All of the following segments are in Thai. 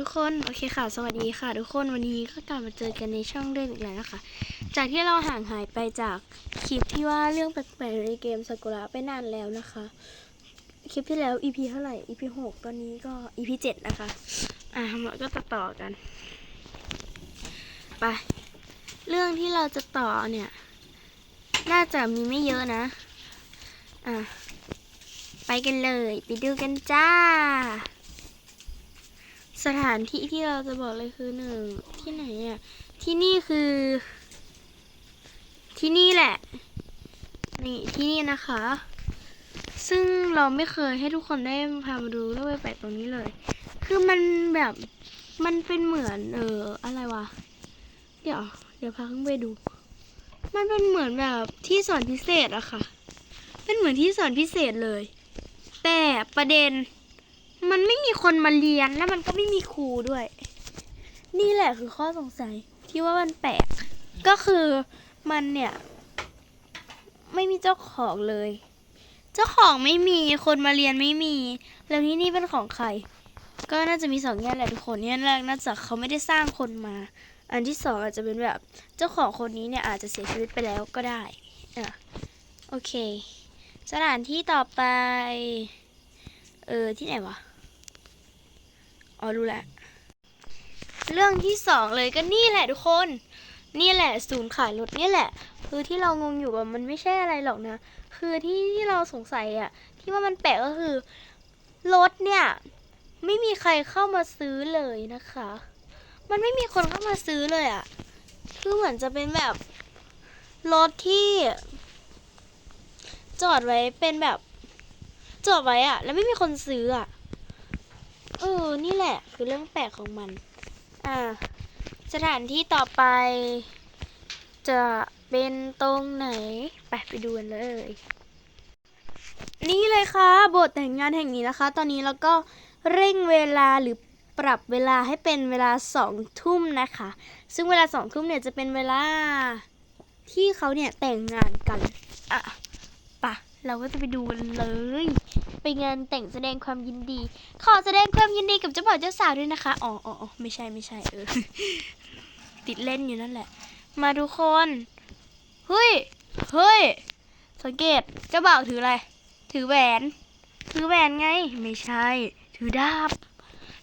ทุกคนโอเคค่ะ สวัสดีค่ะ ทุกคนวันนี้ก็กลับมาเจอกันในช่องเล่นอีกแล้วนะคะ จากที่เราห่างหายไปจากคลิปที่ว่าเรื่องแปลกๆในเกมสกุระไปนานแล้วนะคะ คลิปที่แล้ว EP เท่าไหร่ EP หกตอนนี้ก็ EP เจ็ดนะคะ อะเราก็ต่อต่อกันไปเรื่องที่เราจะต่อเนี่ย น่าจะมีไม่เยอะนะ อะไปกันเลย ไปดูกันจ้า สถานที่ที่เราจะบอกเลยคือหนึ่งที่ไหนอะที่นี่คือ ที่นี่แหละ นี่ที่นี่นะคะ ซึ่งเราไม่เคยให้ทุกคนได้พามาดูเรื่องแปลกตรงนี้เลย คือมันแบบมันเป็นเหมือน เอออะไรวะ เดี๋ยว เดี๋ยวพาขึ้นไปดู มันเป็นเหมือนแบบที่สอนพิเศษอะค่ะ เป็นเหมือนที่สอนพิเศษเลย แต่ประเด็น มันไม่มีคนมาเรียนแล้วมันก็ไม่มีครูด้วย นี่แหละคือข้อสงสัยที่ว่ามันแปลก ก็คือมันเนี่ย ไม่มีเจ้าของเลย เจ้าของไม่มีคนมาเรียนไม่มี แล้วที่นี่เป็นของใคร ก็น่าจะมีสองแง่แหละทุกคนแง่แรกน่าจะเขาไม่ได้สร้างคนมา อันที่สองอาจจะเป็นแบบ เจ้าของคนนี้เนี่ยอาจจะเสียชีวิตไปแล้วก็ได้อะโอเค สถานที่ต่อไป เออที่ไหนวะ อ๋อรู้แล้วเรื่องที่สองเลยก็นี่แหละทุกคน นี่แหละศูนย์ขายรถนี่แหละ คือที่เรางงอยู่ว่ามันไม่ใช่อะไรหรอกนะ คือที่ที่เราสงสัยอะที่ว่ามันแปลกก็คือรถเนี่ยไม่มีใครเข้ามาซื้อเลยนะคะ มันไม่มีคนเข้ามาซื้อเลยอะคือเหมือนจะเป็นแบบรถที่ จอดไว้เป็นแบบ จอดไว้อะแล้วไม่มีคนซื้ออะ ออ นี่แหละ คือเรื่องแปลกของมัน อ่า สถานที่ต่อไป จะเป็นตรงไหน ไปไปดูกันเลย นี่เลยค่ะโบสถ์แต่งงานแห่งนี้นะคะ ตอนนี้เราก็เร่งเวลาหรือปรับเวลาให้เป็นเวลาสองทุ่มนะคะ ซึ่งเวลาสองทุ่มเนี่ยจะเป็นเวลาที่เขาเนี่ยแต่งงานกัน อะปะเราก็จะไปดูกันเลย ไปงานแต่งแสดงความยินดี ขอแสดงความยินดีกับเจ้าบ่าวเจ้าสาวด้วยนะคะ อ๋ออ๋อไม่ใช่ไม่ใช่เออ ติดเล่นอยู่นั่นแหละ มาทุกคน เฮ้ย เฮ้ย สังเกต เจ้าบ่าวถืออะไร ถือแหวน ถือแหวนไง ไม่ใช่ ถือดาบ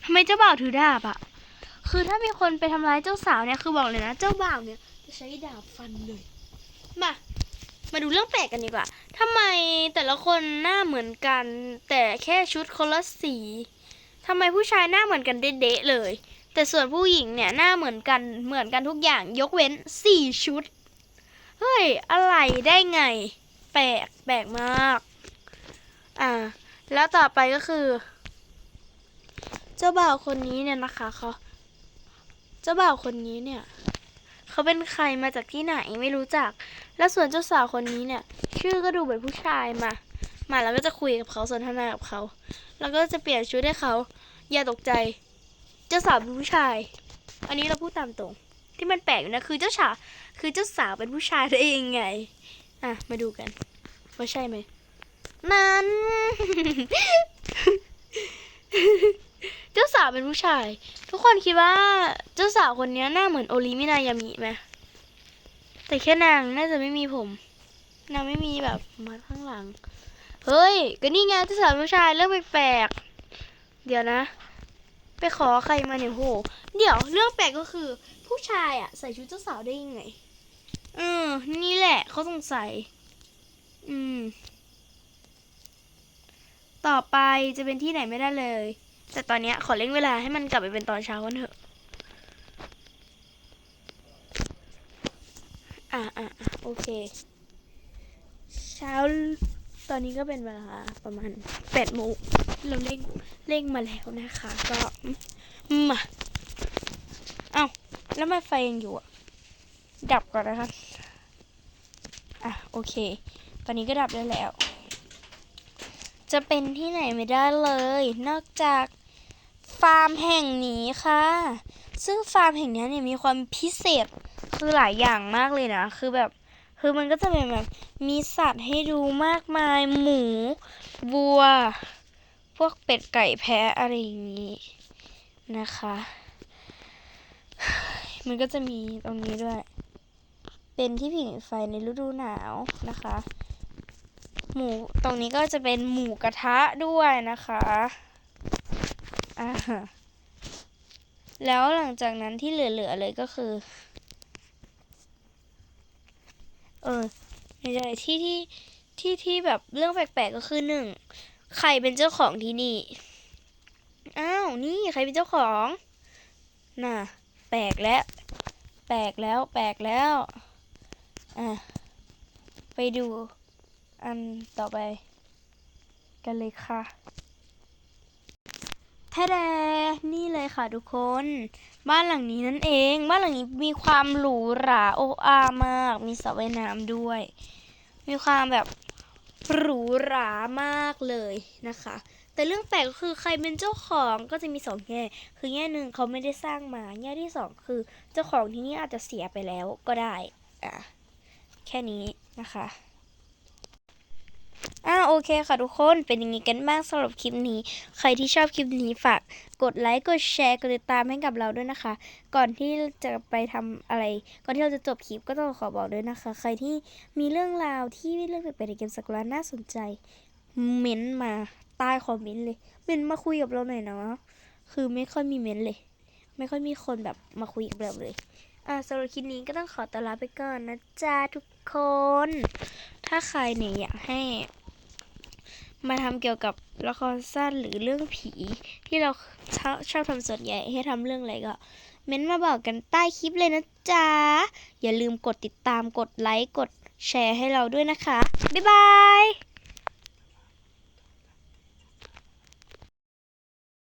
ทำไมเจ้าบ่าวถือดาบอะคือถ้ามีคนไปทำร้ายเจ้าสาวเนี่ย คือบอกเลยนะ เจ้าบ่าวเนี่ยจะใช้ดาบฟันเลย มา มาดูเรื่องแปลกกันดีกว่าทำไมแต่ละคนหน้าเหมือนกัน แต่แค่ชุดคนละสีทำไมผู้ชายหน้าเหมือนกันเด๊ะเลย แต่ส่วนผู้หญิงเนี่ยหน้าเหมือนกันเหมือนกันทุกอย่างยกเว้นสี่ชุด เฮ้ย อะไรได้ไง แปลกแปลกมาก อ่า แล้วต่อไปก็คือ เจ้าบ่าวคนนี้เนี่ยนะคะเขาเจ้าบ่าวคนนี้เนี่ย เขาเป็นใครมาจากที่ไหนไม่รู้จัก แล้วส่วนเจ้าสาวคนนี้เนี่ย ชื่อก็ดูเหมือนผู้ชายมา มาแล้วก็จะคุยกับเขาสนทนากับเขา แล้วก็จะเปลี่ยนชุดให้เขา อย่าตกใจ เจ้าสาวเป็นผู้ชาย อันนี้เราพูดตามตรง ที่มันแปลกนะคือเจ้าสาวคือเจ้าสาวเป็นผู้ชายได้ยังไง อะมาดูกันว่าใช่ไหมนั้น เป็นผู้ชาย ทุกคนคิดว่าเจ้าสาวคนนี้หน้าเหมือนโอริมินายามิไหมแต่แค่นางน่าจะไม่มีผม นางไม่มีแบบมาข้างหลัง เฮ้ย ก็นี่ไงเจ้าสาวผู้ชายเรื่องแปลกๆเดี๋ยวนะ ไปขอใครมาเนี่ยโห เดี๋ยวเรื่องแปลกก็คือ ผู้ชายอะใส่ชุดเจ้าสาวได้ยังไงเออ นี่แหละเขาสงสัย อืม ต่อไปจะเป็นที่ไหนไม่ได้เลย แต่ตอนนี้ขอเร่งเวลาให้มันกลับไปเป็นตอนเช้ากันเถอะอะอะอะโอเค เช้าตอนนี้ก็เป็นเวลาประมาณแปดโมงเราเร่งเร่งมาแล้วนะคะ ก็มาเอ้าแล้วทำไมไฟยังอยู่อะ ดับก่อนนะคะอะโอเค ตอนนี้ก็ดับได้แล้วจะเป็นที่ไหนไม่ได้เลย นอกจาก ฟาร์มแห่งนี้ค่ะ ซึ่งฟาร์มแห่งนี้เนี่ยมีความพิเศษคือหลายอย่างมากเลยนะ คือแบบ คือมันก็จะเป็นแบบมีสัตว์ให้ดูมากมายหมูวัว พวกเป็ดไก่แพะอะไรอย่างนี้นะคะ มันก็จะมีตรงนี้ด้วย เป็นที่ผิงไฟในฤดูหนาวนะคะ หมูตรงนี้ก็จะเป็นหมูกระทะด้วยนะคะ อ่าแล้วหลังจากนั้นที่เหลือๆเลยก็คือ เออในใจที่ที่ที่ที่แบบเรื่องแปลกๆก็คือหนึ่งใครเป็นเจ้าของที่นี่ อ้าว นี่ใครเป็นเจ้าของ น่ะ แปลกแล้ว แปลกแล้ว แปลกแล้ว อะ ไปดูอันต่อไป กันเลยค่ะ แท้แดนี่เลยค่ะทุกคน บ้านหลังนี้นั่นเอง บ้านหลังนี้มีความหรูหราโอ้อามาก มีสระว่ายน้ำด้วย มีความแบบหรูหรามากเลยนะคะ แต่เรื่องแปลกก็คือใครเป็นเจ้าของก็จะมีสองแง่ คือแง่หนึ่งเขาไม่ได้สร้างมา แง่ที่สองคือเจ้าของที่นี่อาจจะเสียไปแล้วก็ได้อะแค่นี้นะคะ โอเคค่ะทุกคนเป็นอย่างนี้กันบ้างสำหรับคลิปนี้ ใครที่ชอบคลิปนี้ฝากกดไลค์กดแชร์กดติดตามให้กับเราด้วยนะคะ ก่อนที่จะไปทำอะไร ก่อนที่เราจะจบคลิปก็ต้องขอบอกด้วยนะคะ ใครที่มีเรื่องราวที่เรื่องแปลกๆในเกมสักุระน่าสนใจเม้นมาใต้คอมเมนต์เลยเม้นมาคุยกับเราหน่อยนะคือไม่ค่อยมีเม้นเลย ไม่ค่อยมีคนแบบมาคุยกับเราเลยอ่าสำหรับคลิปนี้ก็ต้องขอตัวลาไปก่อนนะจ๊ะทุกคน ถ้าใครเนี่ยอยากให้ มาทำเกี่ยวกับละครสั้นหรือเรื่องผี ที่เราชอบชอบทำส่วนใหญ่ให้ทำเรื่องอะไรก็ เม้นต์มาบอกกันใต้คลิปเลยนะจ๊ะ อย่าลืมกดติดตามกดไลค์กดแชร์ให้เราด้วยนะคะ บ๊ายบาย